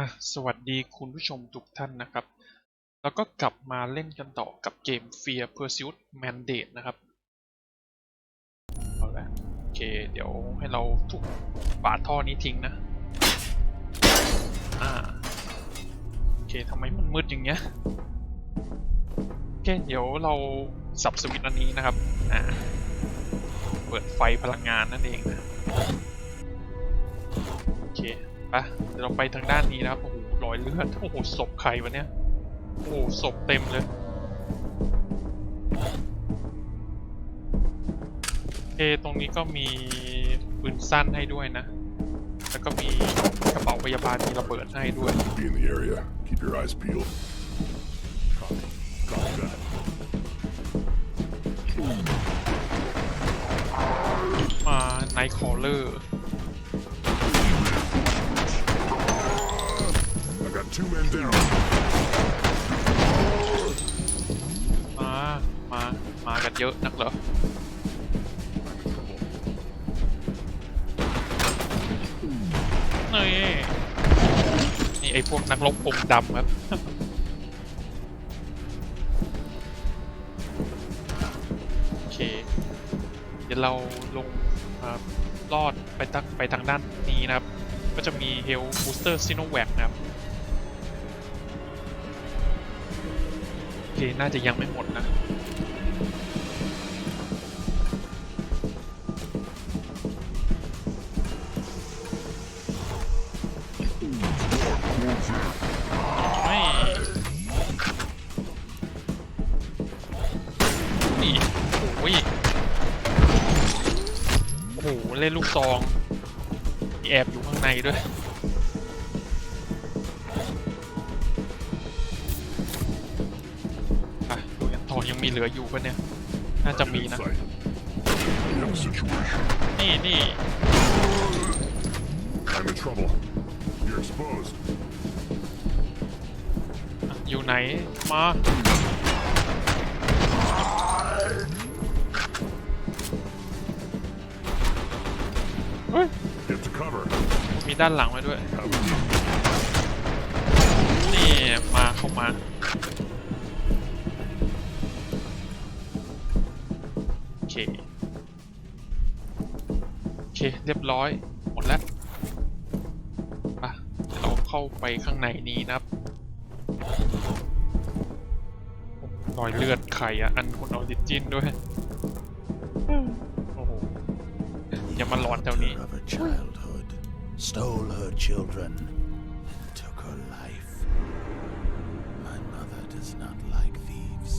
อะสวัสดีคุณผู้ชมทุกท่านนะครับ แล้วก็กลับมาเล่นกันต่อกับเกม Fear Pursuit Mandate นะครับ เอาละโอเค เดี๋ยวให้เราทุบฝาท่อนี้ทิ้งนะ อ่า โอเคทำไมมันมืดอย่างเงี้ย โอเค เดี๋ยวเราสับสวิตช์อันนี้นะครับ อ่า เปิดไฟพลังงานนั่นเองนะ โอเค ปะเดี๋ยวเราไปทางด้านนี้นะครับโอ้โหรอยเลือดโอ้โหศพใครวะเนี่ยโอ้โหศพเต็มเลยโอเคตรงนี้ก็มีปืนสั้นให้ด้วยนะ แล้วก็มีกระเป๋าพยาบาลมีระเบิดให้ด้วย Be in the area. Keep your eyes peeled. Copy. Copy that. มาไนท์คอลเลอร์ two men down. มา มา มากันเยอะนักเหรอ นี่ นี่ไอพวกนักรบองค์ดำครับ โอเค เดี๋ยวเราลงอ่าลอดไปทางไปทางด้านนี้นะครับ ก็จะมีเฮลบูสเตอร์ซิโนแวค เคน่าจะยังไม่หมดนะไม่นี่โอ้ยโอ้โหเล่นลูกซอง แอบอยู่ข้างในด้วย ลืออยู่ปะเนี่ย น่าจะมีนะ Sight. We have a situation. นี่นี่ I'm in trouble. You're exposed. อะอยู่ไหน มา เฮ้ย Get to cover. มีด้านหลังมาด้วย How we do. นี่ มาเข้ามา โอเคโอเค เรียบร้อย หมดแล้วไปเดี๋ยวเราเข้าไปข้างในนี้นะครับรอยเลือดไข่อะอันคนออริจินด้วยโอ้โหอย่ามาหลอนแถวนี้ of her childhood, stole her children, took her life. My mother does not like thieves.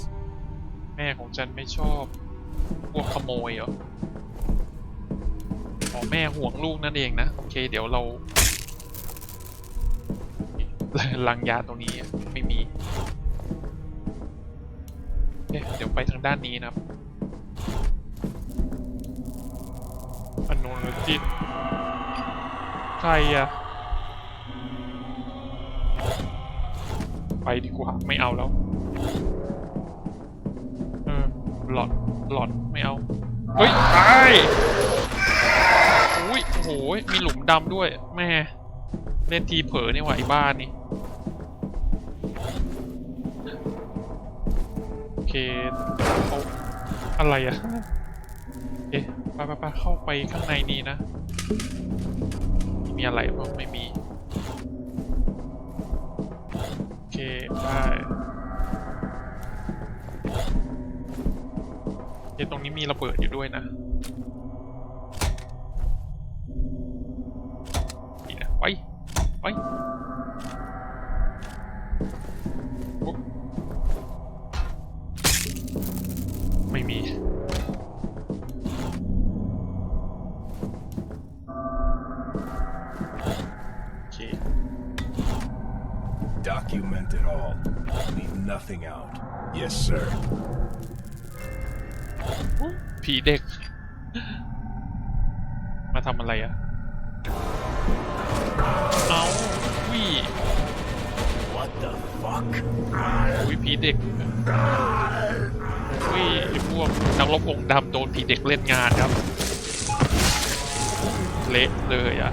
แม่ของฉันไม่ชอบ พวกขโมยเหรออ๋อแม่ห่วงลูกนั่นเองนะ โอเค เดี๋ยวเราลังยาตรงนี้ไม่มีโอเคเดี๋ยวไปทางด้านนี้นะครับอันโนนจิตใครอะไปดีกว่า ไม่เอาแล้ว หลอดไม่เอา เฮ้ยตายอุ้ยโอ้โหมีหลุมดำด้วยแม่เล่นทีเผลอนี่หว่าไอ้บ้านนี่โอเคเขาอะไรอะเอ๊ะไปไปไปเข้าไปข้างในนี้นะ มีอะไรบ้างไม่มี โอเคได้ ตรงนี้มีระเบิดอยู่ด้วยนะนี่นะไปไปโอ๊ะไม่มีโอเค Document it all. Leave nothing out. Yes, sir. ผีเด็ก มาทำอะไรอะเอาวิ What the fuck? วิผีเด็กวิไอ้พวกนักรบองค์ดำโดนผีเด็กเล่นงานครับ เละเลยอะ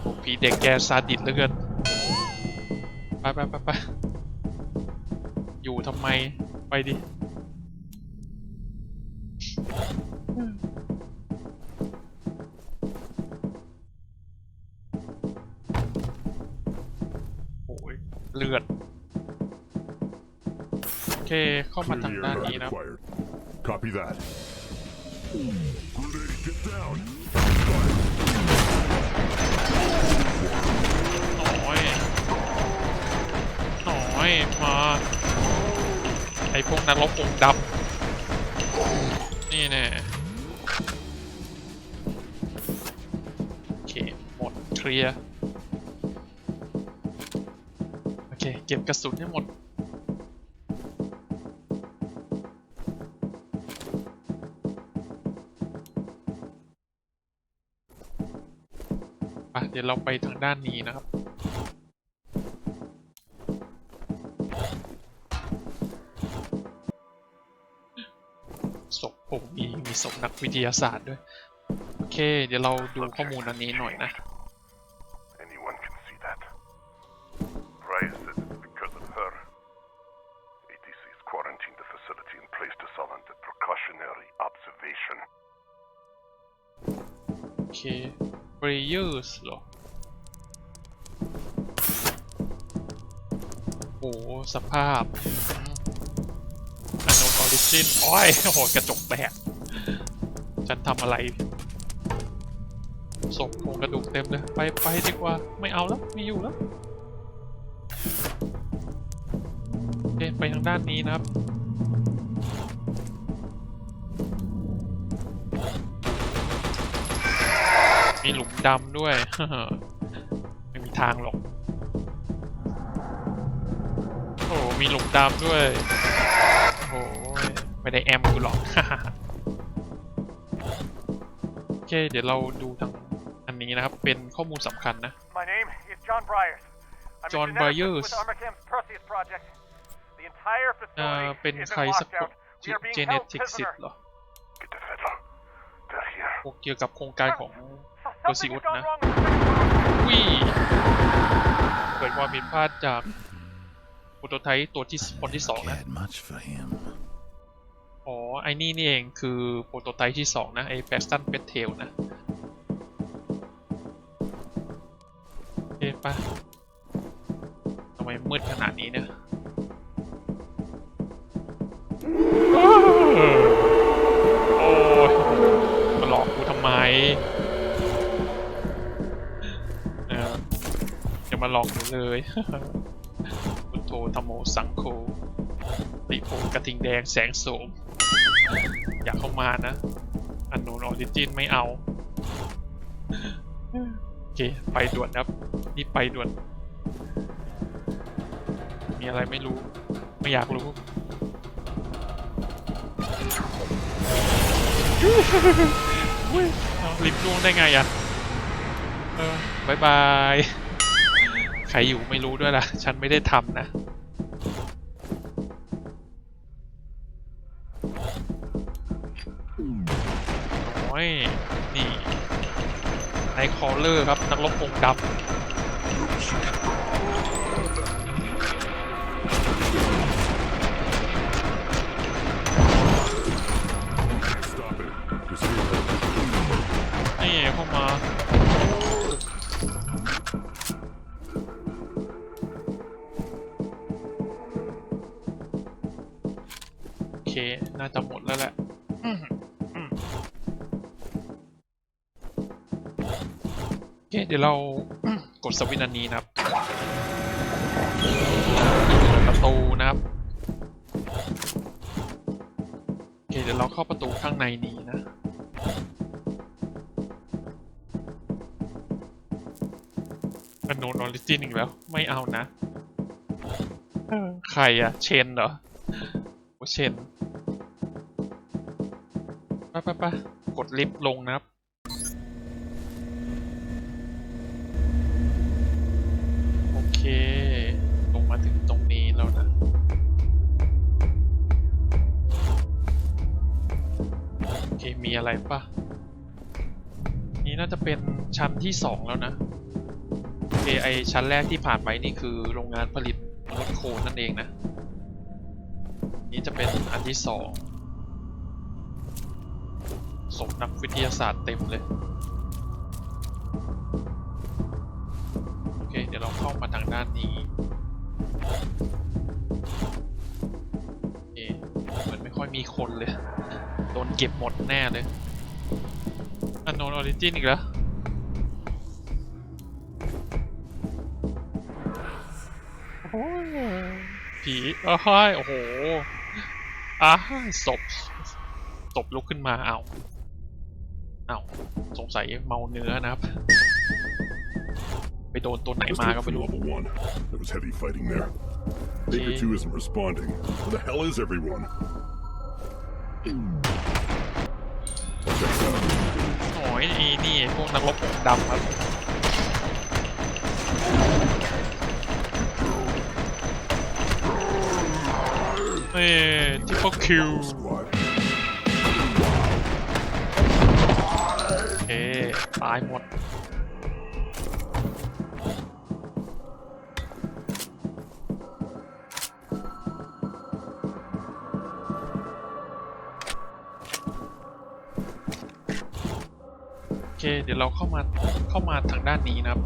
โอ้ผีเด็กแกซาดิสเหลือเกินไปไปไปไปอยู่ทำไม ไปดิ โอ้ยเลือด โอเค เข้ามา Clear ทาง the ด้าน area นี้ not นะ required. Copy that. Grenade, get down. น้อยน้อยมา ไอพวกนักรบองค์ดำนี่แน่ เคลียร์โอเค เก็บกระสุนให้หมด อะ เดี๋ยวเราไปทางด้านนี้นะครับศพผมมีมีศพนักวิทยาศาสตร์ด้วย โอเค เดี๋ยวเราดูข้อมูลอันนี้หน่อยนะ Prayers เหรอ โอ้โหสภาพอันโนนออริจินโอ้ยโหกระจกแตก ฉันทำอะไรศพโครงกระดูกเต็มเลย ไปไปดีกว่า ไม่เอาแล้ว ไม่อยู่แล้วโอเคไปทางด้านนี้นะครับ มีหลุมดำด้วย ไม่มีทางหรอก โอ้โหมีหลุมดำด้วย โอ้โหไม่ได้แอมกูหรอก โอเค เดี๋ยวเราดูทางอันนี้นะครับ เป็นข้อมูลสำคัญนะ My name is John Byers. I'm John a geneticist Byers. with Armacham's Perseus project. The entire เอ่อ facility เป็น is ใคร in สักคน lockdown. We are being เจเน held ติกสิท prisoner. เหรอ Get the federal. They're here. พวกเกี่ยวกับโครงการของ Something Perseus has gone นะ wrong with the technology. วิเกิดความผิดพลาดจากโปรโตไทป์ตัวที่คนที่สองนะ Cared much for him. อ๋อ ไอ้นี่นี่เองคือโปรโตไทป์ที่สองนะ ไอ้แฟสตันเ t เทลนะโอเคปะทำไมมืดขนาดนี้เนี่ยโอ้ยมาหลอกกูทำไม มาหลอกหนูเลยพุทโธธรรมโมสังโฆติโพกระทิงแดงแสงโสม อยากเข้ามานะ อันโนนออริจินไม่เอา โอเค ไปด่วนครับ นี่ไปด่วน มีอะไรไม่รู้ ไม่อยากรู้ลิฟต์ล่วงได้ไงอะ เออบายบาย ใครอยู่ไม่รู้ด้วยล่ะ ฉันไม่ได้ทำนะโอ้ยนี่ไนคอลเลอร์ครับ นักรบองค์ดำ Stop it. Just hear her. นี่เข้ามา น่าจะหมดแล้วแหละอืมอืมโอเคเดี๋ยวเรากดสวิตช์อันนี้นะครับเปิดประตูนะครับโอเคเดี๋ยวเราเข้าประตูข้างในนี้นะอันโนนออริจินอีกแล้ว ไม่เอานะเออใครอะเชนเหรอโอเชน ไปไปไปกดลิฟต์ลงนะครับโอเค ลงมาถึงตรงนี้แล้วนะโอเคมีอะไรปะนี่น่าจะเป็นชั้นที่สองแล้วนะโเคไอชั้นแรกที่ผ่านไปนี่คือโรงงานผลิตมนุษย์โคนนั่นเองนะ นี่จะเป็นอันที่สอง สมนักวิทยาศาสตร์เต็มเลย โอเค เดี๋ยวเราเข้ามาทางด้านนี้โอเคมือนไม่ค่อยมีคนเลย โดนเก็บหมดแน่เลยอันโนนออริจินอีกแล้วโอ้ยผีอ้ยโอ้โหอ่าศพศพลุกขึ้นมาเอา อาสงสัยเมาเนื้อนะครับ ไปโดนตัวไหน Just มา look ก็ for ไม่รู้ level one. There was heavy fighting there. Baker Okay. 2 isn't responding. Where the hell is everyone? Check it out. โอ้ยนี่นี่พวกนักรบผมดำครับ เอ้ทิปเปิลคิว ตายหมด โอเค เดี๋ยวเราเข้ามา เข้ามาทางด้านนี้นะครับ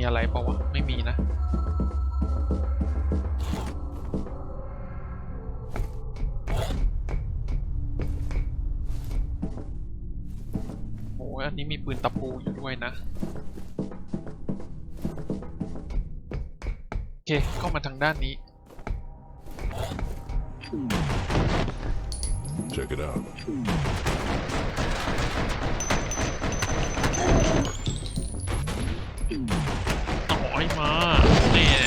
มีอะไรปล่าวะ ไม่มีนะ มีปืนตะปูอยู่ด้วยนะ โอเค เข้ามาทางด้านนี้ Check it out. น้อยมาเนี่ย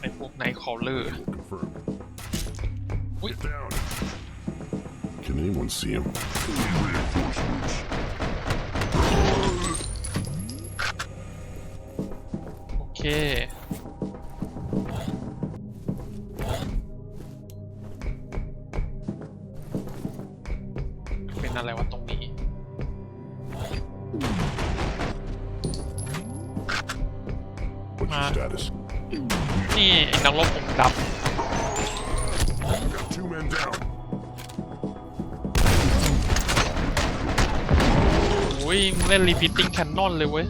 ไอพวกไนคอลเลอร์ don't see him. Reinforcements. Okay. รีพิตติ้งแคนนอนเลยเว้ย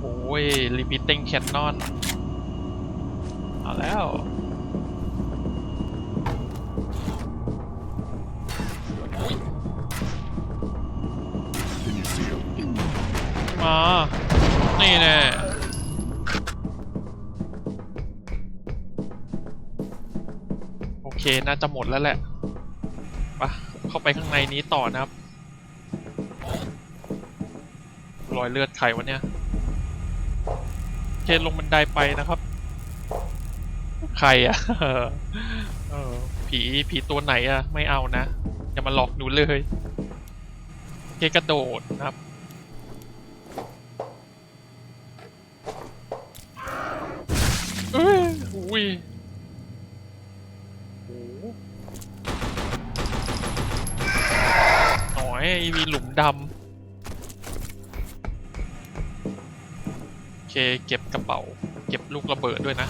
โอ้ยรีพิตติ้งแคนนอนเอาแล้วมานี่แน่ น่าจะหมดแล้วแหละปะเข้าไปข้างในนี้ต่อนะครับ รอยเลือดใครวะเนี่ยเคนลงบันไดไปนะครับ ใครอะเออผีผีตัวไหนอะไม่เอานะ อย่ามาหลอกหนูเลย เคกระโดดนะครับ เอ้ยอุ้ยโอ้โหหน่ อยมีหลุมดำโอเคเก็บกระเป๋า เก็บลูกระเบิดด้วยนะ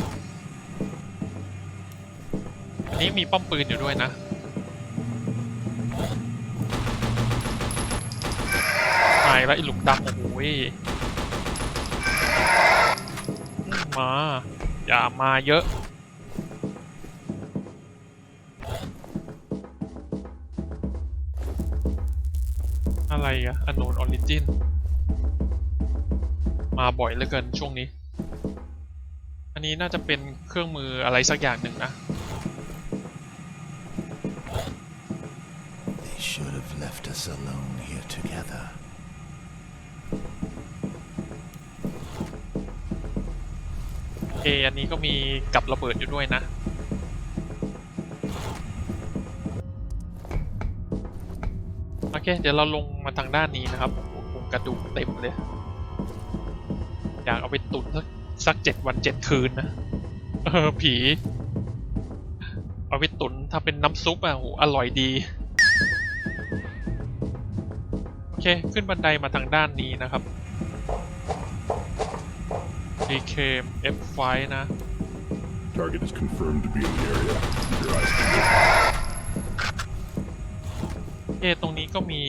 อันนี้มีป้อมปืนอยู่ด้วยนะตายแล้วไอ้หลุมดำโอ้โหยมา อย่ามาเยอะ อะไรอะอ n น o นออริจินมาบ่อยเหลือเกินช่วงนี้ อันนี้น่าจะเป็นเครื่องมืออะไรสักอย่างหนึ่งนะ They should have left us alone here together. โอเคอันนี้ก็มีกับระเบิดอยู่ด้วยนะ เคเดี๋ยวเราลงมาทางด้านนี้นะครับโอ้โหโครงกระดูกเต็มเลย อยากเอาไปตุนสักสักเจ็ดวันเจ็ดคืนนะ เออ ผี เอาไปตุนถ้าเป็นน้ำซุปอะโหอร่อยดี โอเค ขึ้นบันไดมาทางด้านนี้นะครับ DK F5 นะ Target is confirmed to be in the area. Keep your eyes peeled. ้ก็มี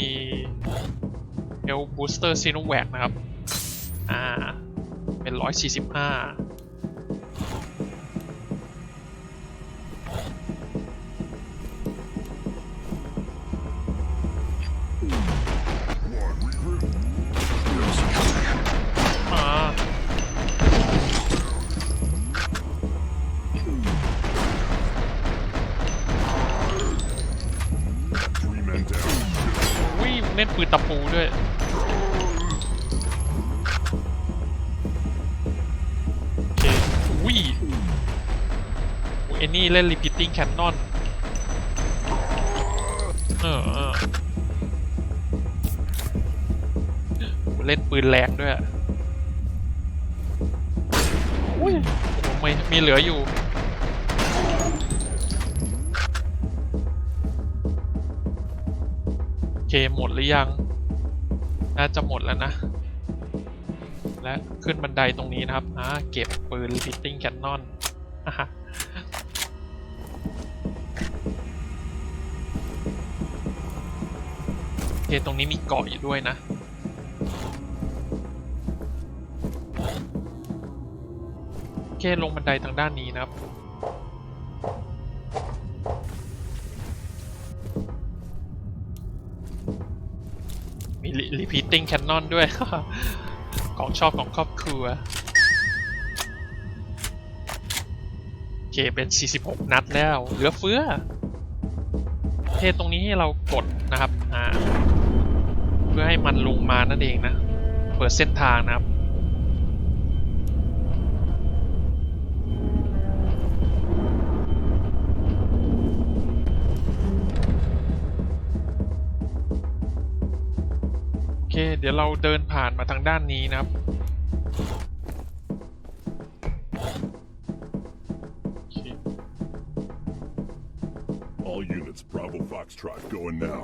เอลบูสเตอร์ซีโนแวกนะครับ อ่า เป็น145อ่ ล่น repeating cannon เออเออโหเล่นปืนแรงด้วยอุ้ยโอ้ไม่มีเหลืออยู่ โอเคหมดหรือยัง น่าจะหมดแล้วนะ และขึ้นบันไดตรงนี้นะครับ อ่า เก็บปืน repeating cannon อ่าฮะ เคตรงนี้มีเกาะอยู่ด้วยนะ โอเคลงบันไดทางด้านนี้นะครับ มี re- repeating cannon ด้วย ของชอบของครอบครัว โอเคเป็น 46 นัดแล้ว เหลือเฟือโอเคตรงนี้ให้เรากดนะครับ อ่า เพื่อให้มันลงมานั่นเองนะ เปิดเส้นทางนะครับโอเคเดี๋ยวเราเดินผ่านมาทางด้านนี้นะครับโอเค All units, Bravo Foxtrot, going now.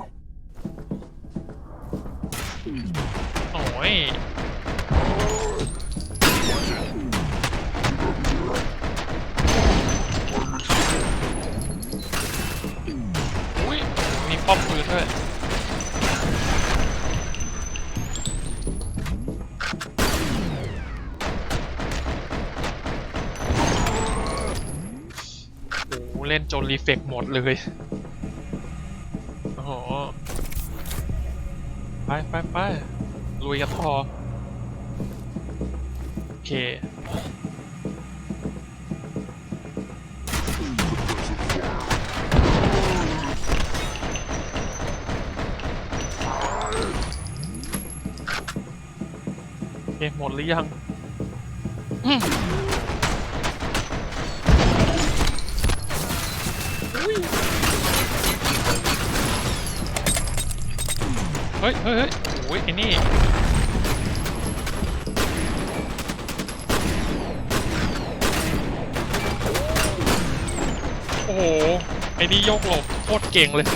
เล่นจนรีเฟกหมดเลย โอ้โห ไปไปไปลุยกันพอโอเคโอเคหมดหรือยัง ฮ้ยเฮ้ยโอ้ยไอ้นี่โอ้โหไอ้นี่ยกหลบโคตรเก่งเลย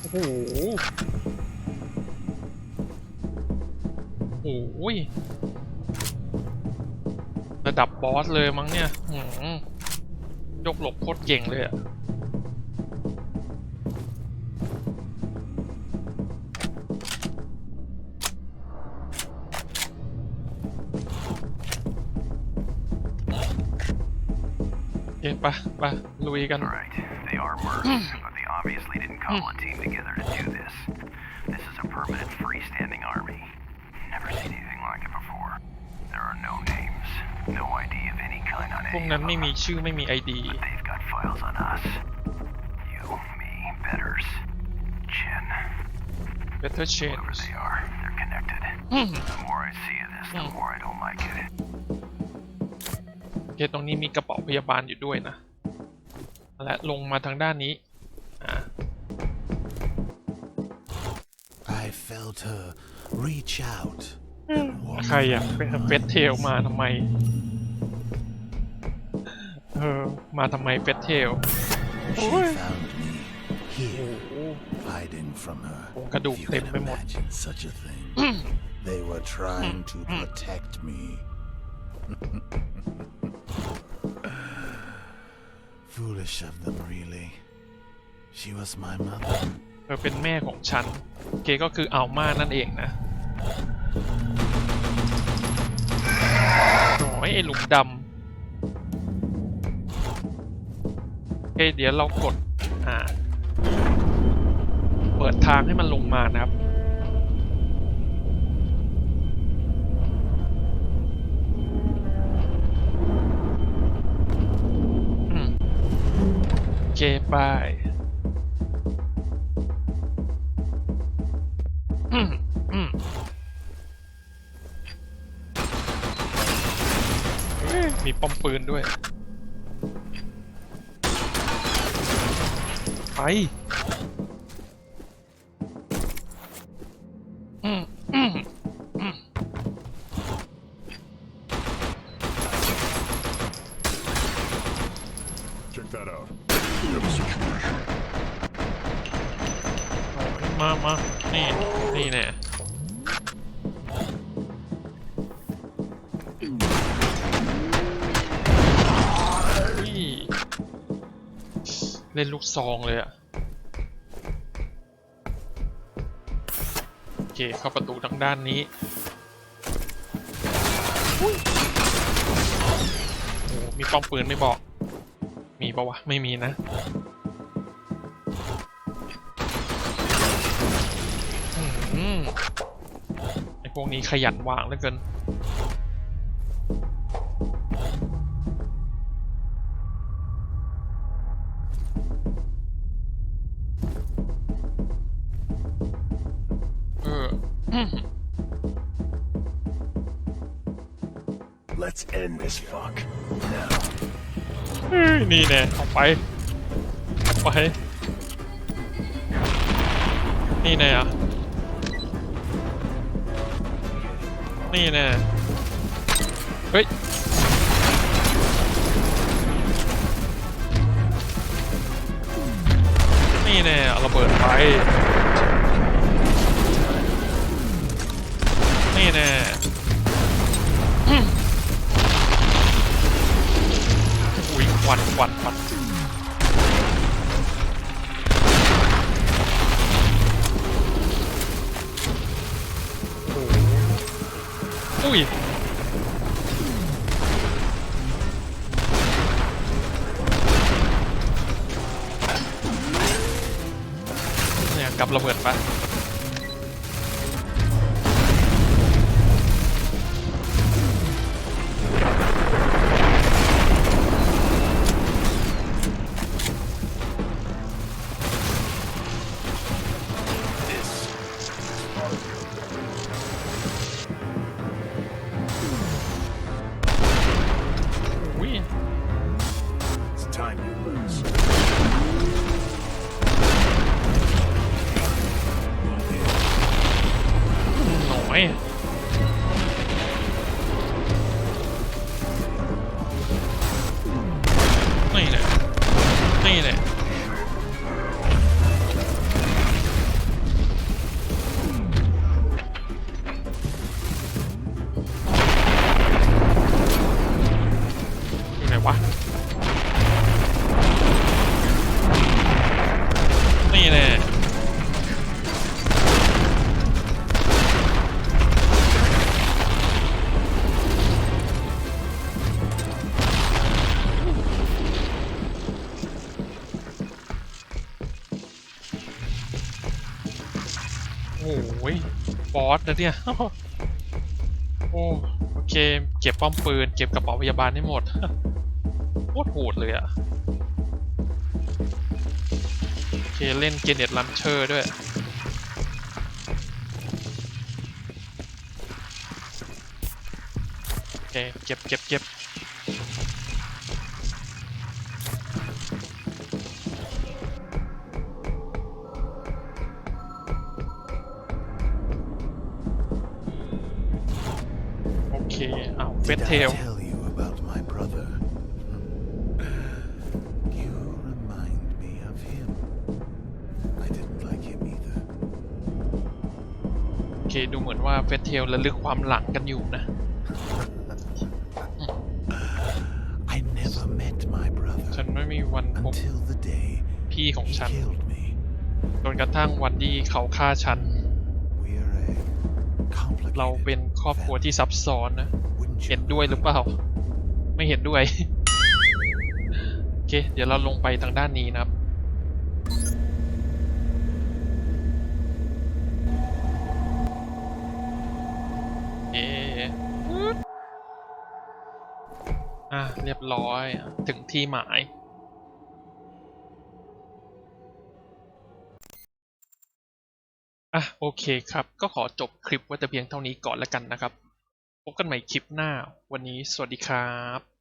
โอ้โหโอ้ยระดับบอสเลยมั้งเนี่ยหืม ยกหลบโคตรเก่งเลยอะเอ๊ะไปไปลุยกัน Right. They are mercs, but they obviously didn't call a team together to do this. This is a permanent freestanding army. Never seen anything like it before. There are no names, no idea of any พวก any นั้น of ไม่ them. มีชื่อไม่มีไอดี They've got files on us. You, me, Betters, Chen, Better Change whoever they are, they're connected. The more I see of this, the more I don't like it. โอเคตรงนี้มีกระเป๋าพยาบาลอยู่ด้วยนะ และลงมาทางด้านนี้อ่า I felt her reach out and walked ใครอะเฟสเทลมาทำไม เออ มาทำไมเฟสเทล She Oi. found me here, hiding from her. Cái đủ If you tìm can với một- imagine such a thing. They were trying to protect me. Foolish of them, really. She was my mother. เธอเป็นแม่ของฉัน เกก็คืออัลมานั่นเองนะโอ้ยไอหลุมดำ โอเคเดี๋ยวเรากดอ่าเปิดทางให้มันลงมานะครับอืมโอเคไปอืมอืมเอ้ยมีป้อมปืนด้วย อืม ล่นลูกซองเลยอะโอเคเข้าประตูทางด้านนี้โอ้มีป้อมปืนไม่บอก มีปะวะ ไม่มีนะอืมไอพวกนี้ขยันวางเหลือเกิน Let's end this fuck. Now. เฮ้ยนี่แน่ออกไปออกไป นี่แน่อะนี่แน่เฮ้ย นี่แน่เอาระเบิดไป นี่แน่ วันควันควันอุ้ยเนี่ยกลับระเบิดไปะ โอ้ยบอสนะเนี่ย โอ้โอเค เก็บป้อมปืน เก็บกระเป๋าพยาบาลให้หมดโคตรโหดเลยอะโอเค เล่นเกเน็ตลันเชอร์ด้วยโอเค เก็บเก็บเก็บ อ้าวเฟส Did เท I ล tell you about my brother? You remind me of him. I didn't like him either. โอเคดูเหมือนว่าเฟสเทลระลึกความหลังกันอยู่นะ I never met my ฉั brother นไม่มีวันพบ until the day พี่ของ he ฉัน killed me. จนกระทั่งวันที่เขาฆ่าฉัน We're a เรา complicated เป็นครอบครัวที่ซับซ้อนนะ wouldn't you เห็นด้วยหรือเปล่า ไม่เห็นด้วย โอเค เดี๋ยวเราลงไปทางด้านนี้นะครับ เอ๊อะ เรียบร้อย ถึงที่หมายอะโอเคครับ ก็ขอจบคลิปไว้แต่เพียงเท่านี้ก่อนแล้วกันนะครับ พบกันใหม่คลิปหน้า วันนี้สวัสดีครับ